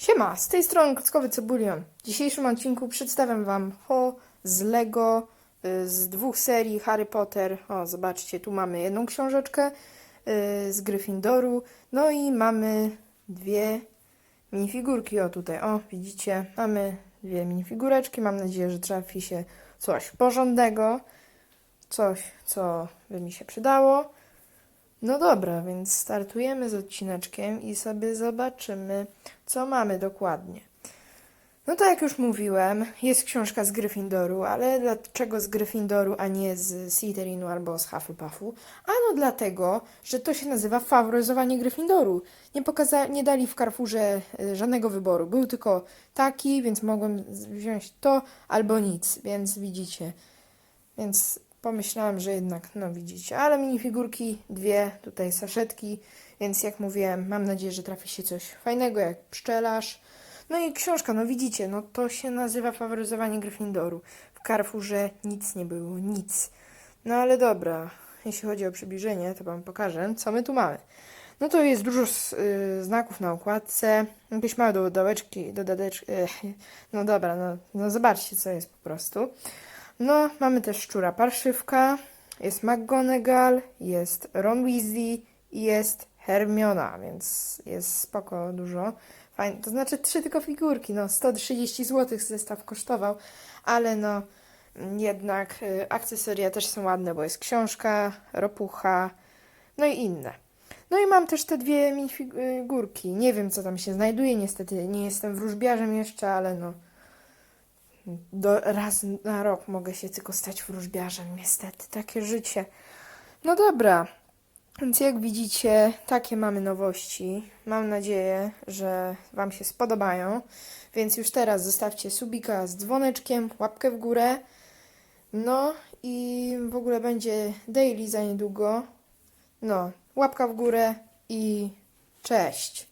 Siema, z tej strony Kockowy Cebulion. W dzisiejszym odcinku przedstawiam Wam Ho z Lego y, z dwóch serii Harry Potter. O, zobaczcie, tu mamy jedną książeczkę y, z Gryffindoru, no i mamy dwie minifigurki. O, tutaj, o, widzicie, mamy dwie minifigureczki. Mam nadzieję, że trafi się coś porządnego, coś, co by mi się przydało. No dobra, więc startujemy z odcineczkiem i sobie zobaczymy, co mamy dokładnie. No to jak już mówiłem, jest książka z Gryffindoru, ale dlaczego z Gryffindoru, a nie z Slytherinu albo z Hufflepuffu? Ano dlatego, że to się nazywa faworyzowanie Gryffindoru. Nie, pokaza- nie dali w Carrefourze y, żadnego wyboru. Był tylko taki, więc mogłem wziąć to albo nic, więc widzicie. Więc pomyślałam, że jednak, no widzicie, ale minifigurki, dwie, tutaj saszetki, więc jak mówiłem, mam nadzieję, że trafi się coś fajnego, jak pszczelarz. No i książka, no widzicie, no to się nazywa faworyzowanie Gryffindoru. W Carrefourze nic nie było, nic. No ale dobra, jeśli chodzi o przybliżenie, to wam pokażę, co my tu mamy. No to jest dużo s- y, znaków na okładce, jakieś małe dodaczki, dodateczki, no dobra, no, no zobaczcie, co jest po prostu. No, mamy też szczura parszywka, jest McGonagall, jest Ron Weasley i jest Hermiona, więc jest spoko dużo. Fajne, to znaczy trzy tylko figurki, no 130 zł zestaw kosztował, ale no mm, jednak y, akcesoria też są ładne, bo jest książka, ropucha, no i inne. No i mam też te dwie minifigurki. Nie wiem, co tam się znajduje, niestety nie jestem wróżbiarzem jeszcze, ale no do, raz na rok mogę się tylko stać wróżbiarzem, niestety, takie życie. No dobra, więc jak widzicie, takie mamy nowości. Mam nadzieję, że Wam się spodobają. Więc już teraz zostawcie subika z dzwoneczkiem, łapkę w górę. No i w ogóle będzie daily za niedługo. No, łapka w górę i cześć.